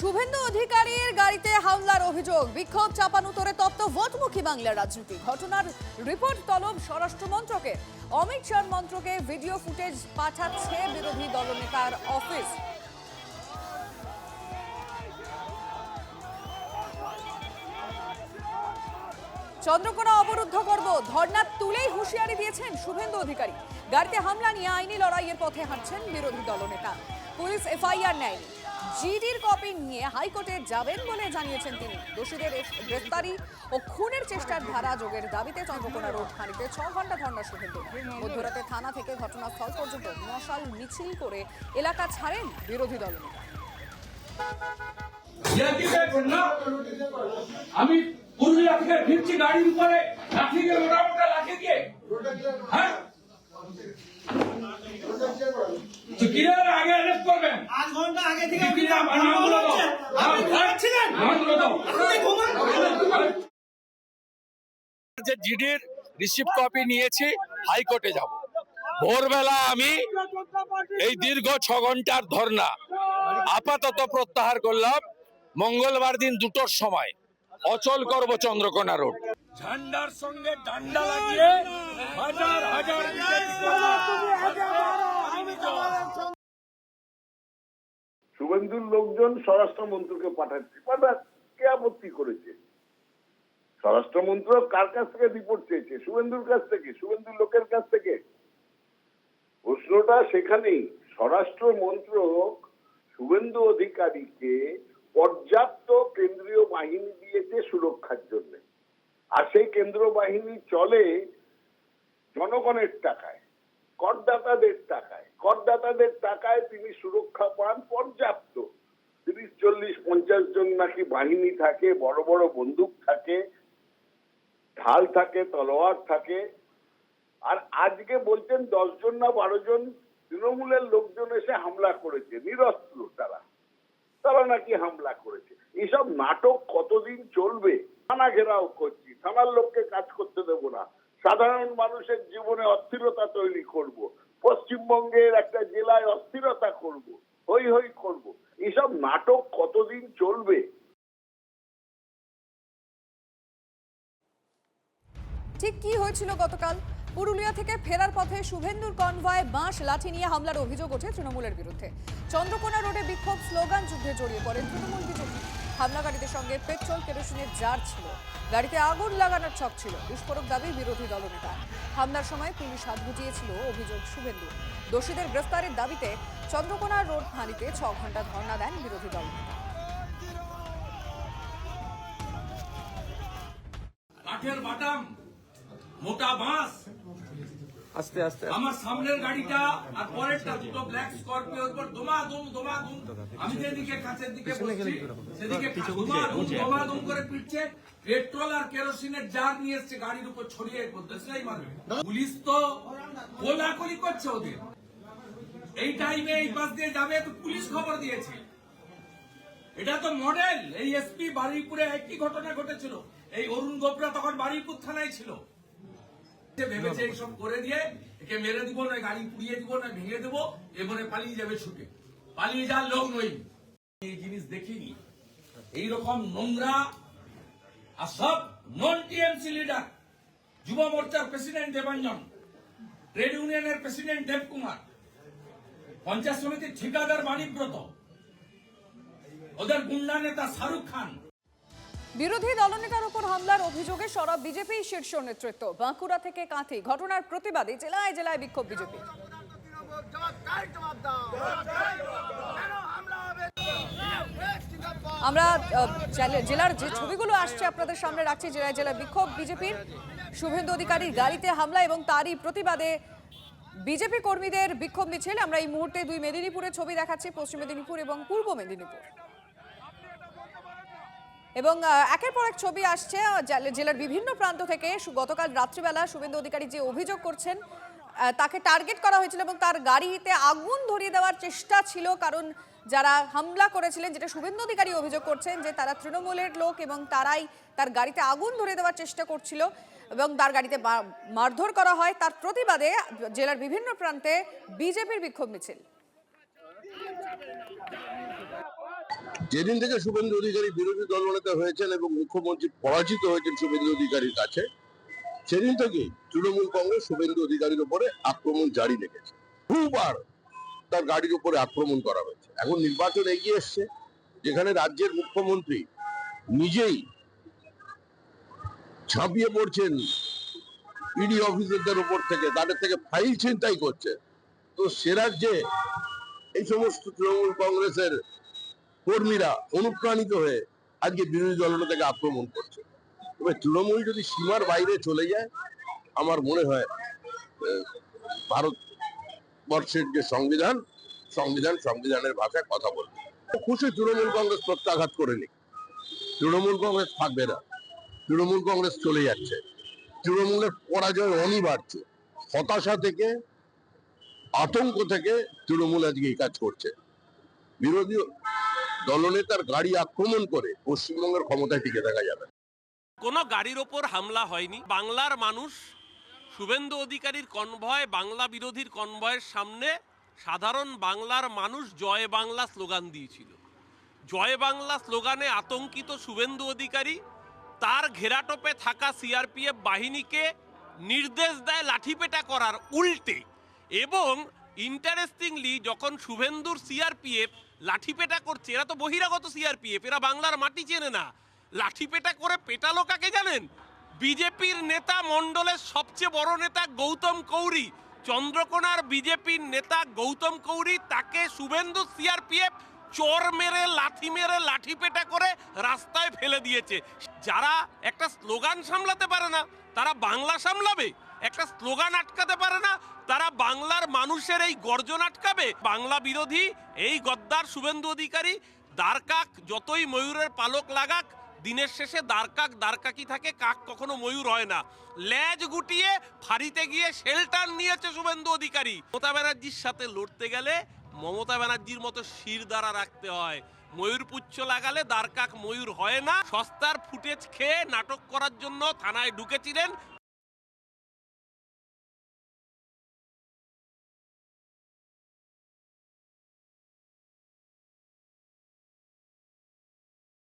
শুভেন্দু অধিকারীর গাড়িতে হামলার অভিযোগ। বিক্ষোভ চাপানুতরে তপ্ত ভোটমুখী বাংলার রাজনীতি। ঘটনার রিপোর্ট তলব স্বরাষ্ট্র মন্ত্রকে। অমিত শাহ মন্ত্রকে ভিডিও ফুটেজ পাঠাচ্ছে বিরোধী দলনেতার অফিস। চন্দ্রকোনা অবরুদ্ধ করব। ধর্ণা তুলেই হুঁশিয়ারি দিয়েছেন শুভেন্দু অধিকারী। গাড়িতে হামলা নিয়ে আইনি লড়াইয়ের পথে হাঁটছেন বিরোধী দলনেতা। পুলিশ এফআইআর নেয়নি। জিডির কপি নিয়ে হাইকোর্টে যাবেন বলে জানিয়েছেন তিনি। দোষীদের গ্রেফতারি ও খুনের চেষ্টার ধারা যোগের দাবিতে চন্দ্রকোনা রোড খানিতে ছ ঘণ্টা ধর্ণা শুভেন্দু মধ্যরাতে থানা থেকে ঘটনাস্থল পর্যন্ত মশাল মিছিল করে এলাকা ছাড়েন বিরোধী না আমি পুরুলিয়া থেকে ফিরছি গাড়ির উপরে, লাঠি দিয়ে মোটা মোটা লাঠি দিয়ে। হ্যাঁ? তো কীভাবে আগে অ্যারেস্ট করবেন আধ ঘণ্টা আগে থেকে কি নাম নামগুলো দাও আপনি ঘুমাচ্ছিলেন আপনি ঘুমান যে জিডির রিসিভ কপি নিয়েছি হাইকোর্টে যাব ভোরবেলা আমি এই দীর্ঘ ছ ঘণ্টার ধর্না আপাতত প্রত্যাহার করলাম মঙ্গলবার দিন দুটোর সময় অচল করব চন্দ্রকোনা রোড ঝান্ডার সঙ্গে ডান্ডা লাগিয়ে হাজার হাজার শুভেন্দুর লোকজন স্বরাষ্ট্রমন্ত্রীকে পাঠাচ্ছে। পাঠাক কে আপত্তি করেছে? স্বরাষ্ট্রমন্ত্রী কার কাছ থেকে রিপোর্ট চেয়েছে? শুভেন্দুর কাছ থেকে? শুভেন্দুর লোকের কাছ থেকে? প্রশ্নটা সেখানেই। স্বরাষ্ট্র মন্ত্রক শুভেন্দু অধিকারীকে পর্যাপ্ত কেন্দ্রীয় বাহিনী দিয়েছে সুরক্ষার জন্য। আর সেই কেন্দ্র বাহিনী চলে জনগণের টাকায়। করদাতাদের টাকায় করদাতাদের টাকায় তিনি সুরক্ষা পান পর্যাপ্ত। তিরিশ চল্লিশ, পঞ্চাশ জন নাকি বাহিনী থাকে, বড় বড় বন্দুক থাকে, ঢাল থাকে, তলোয়ার থাকে, আর আজকে বলছেন দশ জন না বারো জন, তৃণমূলের লোকজন এসে হামলা করেছে, নিরস্ত্র তারা। তারা নাকি হামলা করেছে। এসব নাটক কতদিন চলবে? থানা ঘেরাও করছি, থানার লোককে কাজ করতে দেবো না। সাধারণ মানুষের জীবনে অস্থিরতা তৈরি করব। পশ্চিমবঙ্গের একটা জেলায় অস্থিরতা করব হই হই করব। এসব নাটক কতদিন চলবে? ঠিক কি হয়েছিল গতকাল? পুরুলিয়া থেকে ফেরার পথে শুভেন্দুর কনভয় বাঁশ লাঠি নিয়ে হামলার অভিযোগ ওঠে তৃণমূলের বিরুদ্ধে। চন্দ্রকোনা রোডে বিক্ষোভ, স্লোগান যুদ্ধে জড়িয়ে পড়েন তৃণমূল বিজেপি। হামলাকারীদের সঙ্গে পেট্রোল, কেরোসিনের জার ছিল। গাড়িতে আগুন লাগানোর ছক ছিল। বিস্ফোরক দাবি বিরোধী দলনেতা হামলার সময় পুলিশ হাত গুটিয়েছিল অভিযোগ শুভেন্দু। দোষীদের গ্রেফতারের দাবিতে চন্দ্রকোনা রোড ফাঁড়িতে ছ ঘণ্টা ধর্ণা দেন বিরোধী বাটাম, মোটা বাঁশ আস্তে আস্তে আমার সামনের গাড়িটা আর পরেরটা দুটো ব্ল্যাক স্করপিওর উপর দোমা দুম দোমা দুম আমি যেদিকে কাছের দিকে বসছি সেদিকে দোমা দুম দোমা দুম করে পিটছে। পেট্রোল আর কেরোসিনের জার নিয়ে এসছে গাড়ির উপর ছড়িয়ে দেশলাই মারবে। পুলিশ তো কোলাকুলি করছে ওদের। এই টাইমে এই পাশ দিয়ে যাবে তো পুলিশ খবর দিয়েছে। এটা তো মডেল এই এসপি বারুইপুরে একই ঘটনা ঘটেছিল। এই অরুণ গোপরা তখন বারুইপুর থানায় ছিল। ভেবেছে এইসব করে দিয়ে একে মেরে দিব না গাড়ি পুড়িয়ে দিব না ভেঙে দেব, এবারে পালিয়ে যাবে ছুটে। পালিয়ে যাওয়ার লোক নই। এই জিনিস দেখিনি। এইরকম নোংরা আর সব নন টিএমসি লিডার যুব মোর্চার প্রেসিডেন্ট দেবাঞ্জন ট্রেড ইউনিয়নের প্রেসিডেন্ট দেবকুমার পঞ্চায়েত সমিতির ঠিকাদার বাণীব্রত। ওদের গুন্ডা নেতা শাহরুখ খান। বিরোধী দলনেতার উপর হামলার অভিযোগে সরব বিজেপি শীর্ষ নেতৃত্ব। বাঁকুড়া থেকে কাঁথি, ঘটনার প্রতিবাদে জেলায় জেলায় বিক্ষোভ বিজেপি। আমরা জেলার যে ছবিগুলো আসছে আপনাদের সামনে রাখছি, জেলায় জেলায় বিক্ষোভ বিজেপির। শুভেন্দু অধিকারীর গাড়িতে হামলা এবং তারই প্রতিবাদে বিজেপি কর্মীদের বিক্ষোভ মিছিল। আমরা এই মুহূর্তে দুই মেদিনীপুরের ছবি দেখাচ্ছি, পশ্চিম মেদিনীপুর এবং পূর্ব মেদিনীপুর। এবং একের পর এক ছবি আসছে জেলার বিভিন্ন প্রান্ত থেকে। গতকাল রাত্রিবেলা শুভেন্দু অধিকারী যে অভিযোগ করছেন তাকে টার্গেট করা হয়েছিল এবং তার গাড়িতে আগুন ধরিয়ে দেওয়ার চেষ্টা ছিল। কারণ যারা হামলা করেছিলেন, যেটা শুভেন্দু অধিকারী অভিযোগ করছেন, যে তারা তৃণমূলের লোক এবং তারাই তার গাড়িতে আগুন ধরিয়ে দেওয়ার চেষ্টা করছিল এবং তার গাড়িতে মারধর করা হয়। তার প্রতিবাদে জেলার বিভিন্ন প্রান্তে বিজেপির বিক্ষোভ মিছিল। যেদিন থেকে শুভেন্দু অধিকারী বিরোধী দলনেতা হয়েছেন এবং মুখ্যমন্ত্রী পরাজিত হয়েছেন শুভেন্দু অধিকারীর কাছে, সেদিন থেকে তৃণমূল কংগ্রেস শুভেন্দু অধিকারীর উপরে আক্রমণ জারি রেখেছে। বহুবার তার গাড়ির উপরে আক্রমণ করা হয়েছে। এখন নির্বাচন এগিয়ে এসছে, যেখানে রাজ্যের মুখ্যমন্ত্রী নিজেই ঝাঁপিয়ে পড়ছেন ইডি অফিসারদের উপর থেকে, তাদের থেকে ফাইল ছিনতাই করছে। তো সে রাজ্যে এই সমস্ত তৃণমূল কংগ্রেসের কর্মীরা অনুপ্রাণিত হয়ে আজকে বিরোধী দলনেতাকে আক্রমণ করছে। তবে তৃণমূল যদি সীমার বাইরে চলে যায়, আমার মনে হয় ভারতবর্ষের যে সংবিধান সংবিধান সংবিধানের ভাষায় কথা বলবে। খুশি তৃণমূল কংগ্রেস প্রত্যাঘাত করে নি তৃণমূল কংগ্রেস থাকবে না। তৃণমূল কংগ্রেস চলে যাচ্ছে। তৃণমূলের পরাজয় অনিবার্য। হতাশা থেকে, আতঙ্ক থেকে তৃণমূল আজকে এই কাজ করছে। বিরোধী দলনেতার গাড়ি আক্রমণ করে পশ্চিমবঙ্গের ক্ষমতায় টিকে থাকা যাবে। কোনো গাড়ির ওপর হামলা হয়নি বাংলার মানুষ শুভেন্দু অধিকারীর কনভয়, বাংলা বিরোধীর কনভয়ের সামনে সাধারণ বাংলার মানুষ জয় বাংলা স্লোগান দিয়েছিল জয় বাংলা স্লোগানে আতঙ্কিত শুভেন্দু অধিকারী তার ঘেরাটোপে থাকা সিআরপিএফ বাহিনীকে নির্দেশ দেয় লাঠিপেটা করার উল্টে এবং ইন্টারেস্টিংলি যখন শুভেন্দুর সিআরপিএফ লাঠিপেটা করছে। এরা তো বহিরাগত সিআরপিএফ এরা বাংলার মাটি চেনে না। লাঠিপেটা করে পেটালো কাকে জানেন? বিজেপির নেতা মণ্ডলের সবচেয়ে বড় নেতা গৌতম কৌরি। চন্দ্রকোনার বিজেপির নেতা গৌতম কৌরি তাকে শুভেন্দু সিআরপিএফ চোর মেরে লাথি মেরে লাঠি পেটা করে রাস্তায় ফেলে দিয়েছে। যারা একটা স্লোগান সামলাতে পারে না, তারা বাংলা সামলাবে। একটা স্লোগান আটকাতে পারে না। তারা বাংলার মানুষের এই গর্জন আটকাবে। বাংলা বিরোধী, এই গদ্দার শুভেন্দু অধিকারী, দ্বারকাক যতই ময়ূরের পালক লাগাক, দিনের শেষে দ্বারকাক দ্বারকাকি থাকে, কাক কখনো ময়ূর হয় না। ল্যাজ গুটিয়ে ফাঁড়িতে গিয়ে শেল্টার নিয়েছে শুভেন্দু অধিকারী। মমতা ব্যানার্জির সাথে লড়তে গেলে মমতা ব্যানার্জির মতো শির দ্বারা রাখতে হয়। ময়ূর পুচ্ছ লাগালে দ্বারকাক ময়ূর হয় না। সস্তার ফুটেজ খেয়ে নাটক করার জন্য থানায় ঢুকেছিলেন